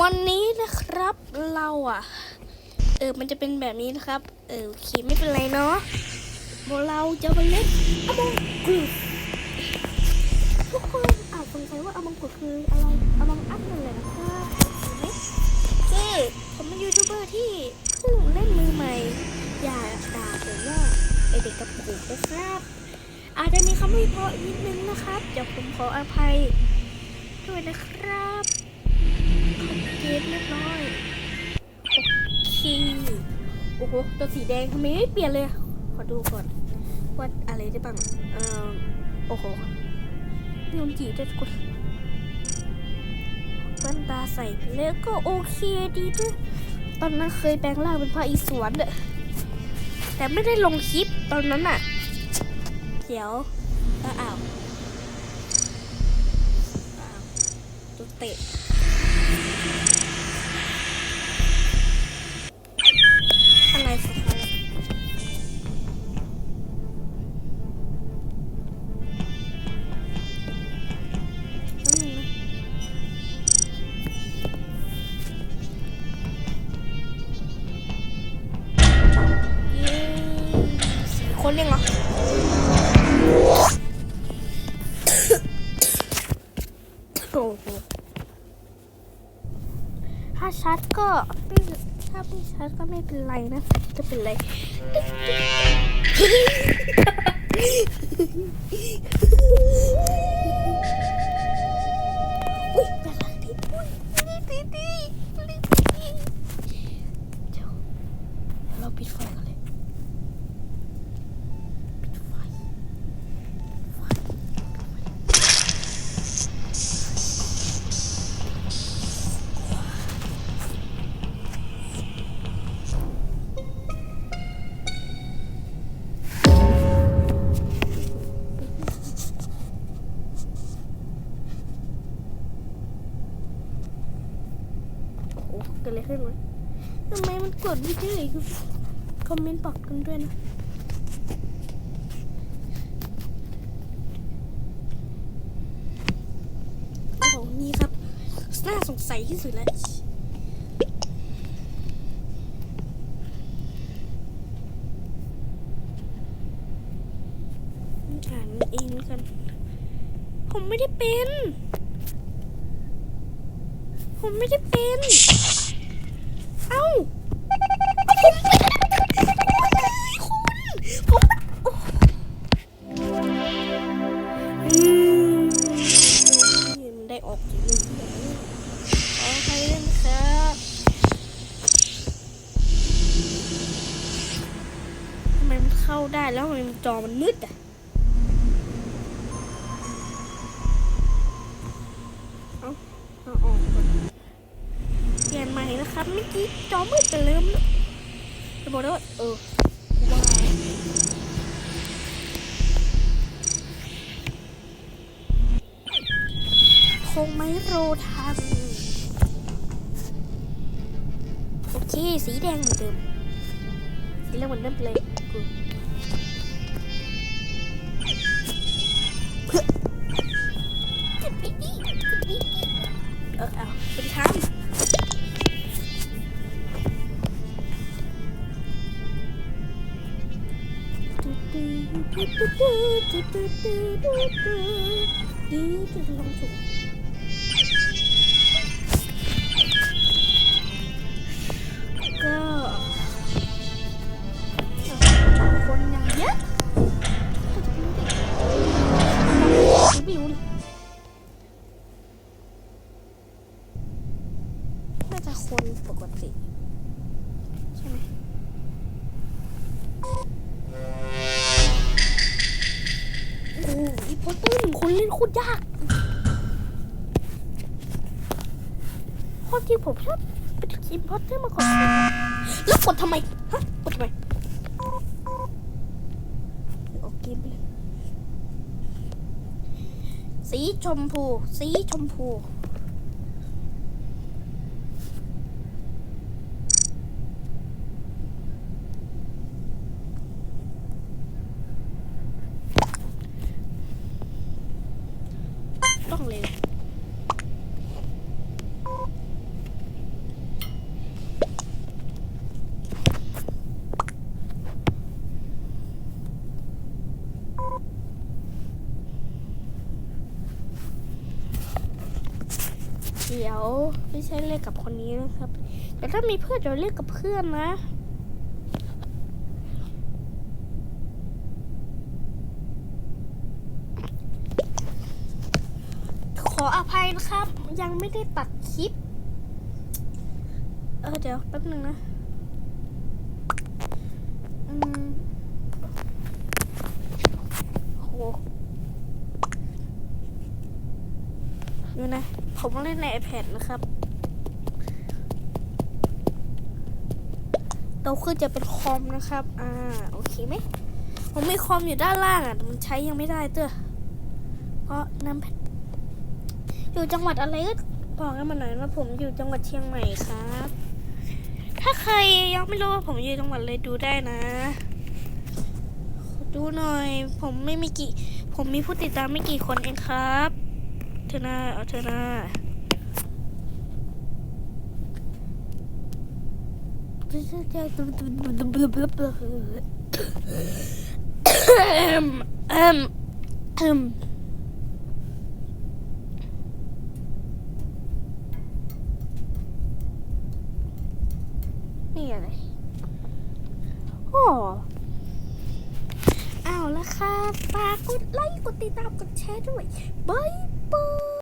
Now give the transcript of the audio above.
วันนี้นะครับเราอะ เออมันจะเป็นแบบนี้นะครับ เออโอเคไม่เป็นไรเนาะโบเราจะมาเล่นอมองกุสทุกคนอาจสงสัยว่าอมองกุสคืออะไรอมองอัพนั่นแหละนะครับเห็นไหมคือผมเป็นยูทูบเบอร์ที่เพิ่งเล่นมือใหม่ อย่าด่าผมว่าไอเด็กกระปุกนะครับ อาจจะมีคำไม่เพราะนิดนึงนะครับเดี๋ยวผมขออภัยด้วยนะครับ เกมเรียบร้อยโอเคโอ้โหตัวสีแดงทำไมไม่เปลี่ยนเลย ขอดูก่อนว่าอะไรได้บ้างเอ่อโอ้โหมีคนจีด้วยทุกคนแว่นตาใส่แล้วก็โอเคดีด้วยตอนนั้นเคยแปลงร่างเป็นพระอิศวรแต่ไม่ได้ลงคลิปตอนนั้นอะเดี๋ยวอออ้าวอ้าวตัวเตะ คนยังเหรอโอ้โหถ้าชัดก็ถ้าไม่ชัดก็ไม่เป็นไรนะจะเป็นไร ไรขึ้นวะทำไมมันกดไม่ได้อีกคอมเมนต์บอกกันด้วยนะโอ้โหนี่ครับ น่าสงสัยที่สุดแล้วอ่านเองกัน ผมไม่ได้เป็น ผมไม่ได้เป็น เอ้าผมไม่ได้คุณผมอืมมันได้ออกจริงขออภัยด้วยนครับทำไมมันเข้าได้แล้วทำไมมันจอมันมืดอะ กี้จอมืดไปเลยนะจะบอกได้ว่าเออว้าวคงไม่โรทันโอเค สีแดงเหมือนเดิมสีแดงเหมือนเดิมเลยกู กก็คนยังเยอะก็จะไม่ได้ไม่รู้ดิน่าจะคนปกติ เล่นโคตรยากความจริงผมชอบเป็นอินพอสเตอร์มาก่อนแล้วกดทำไม ฮะ กดทำไมโอเคไปเลยสีชมพู สีชมพู ดี๋ยวไม่ใช่เล่นกับคนนี้นะครับ แต่ถ้ามีเพื่อนเดี๋ยวเล่นกับเพื่อนนะขออภัยนะครับ ยังไม่ได้ตัดคลิป เออเดี๋ยวแป๊บนึงนะอืมโห ดูนะ ผมเล่นใน iPad นะครับโตขึ้นจะเป็นคอมนะครับ อ่า โอเคไหม ผมมีคอมอยู่ด้านล่างอะ มันใช้ยังไม่ได้เต้อเพราะน้ำแพทอยู่จังหวัดอะไรก็บอกกันมาหน่อยนะผมอยู่จังหวัดเชียงใหม่ครับ ถ้าใครยังไม่รู้ว่าผมอยู่จังหวัดอะไรดูได้นะ ดูหน่อย ผมไม่มีกี่ ผมมีผู้ติดตามไม่กี่คนเองครับ เธอหน้าเอาเธอหน้านี่อะไรโอ้เอาละค่ะฝากกดไลค์ กดติดตาม กดแชร์ด้วยบาย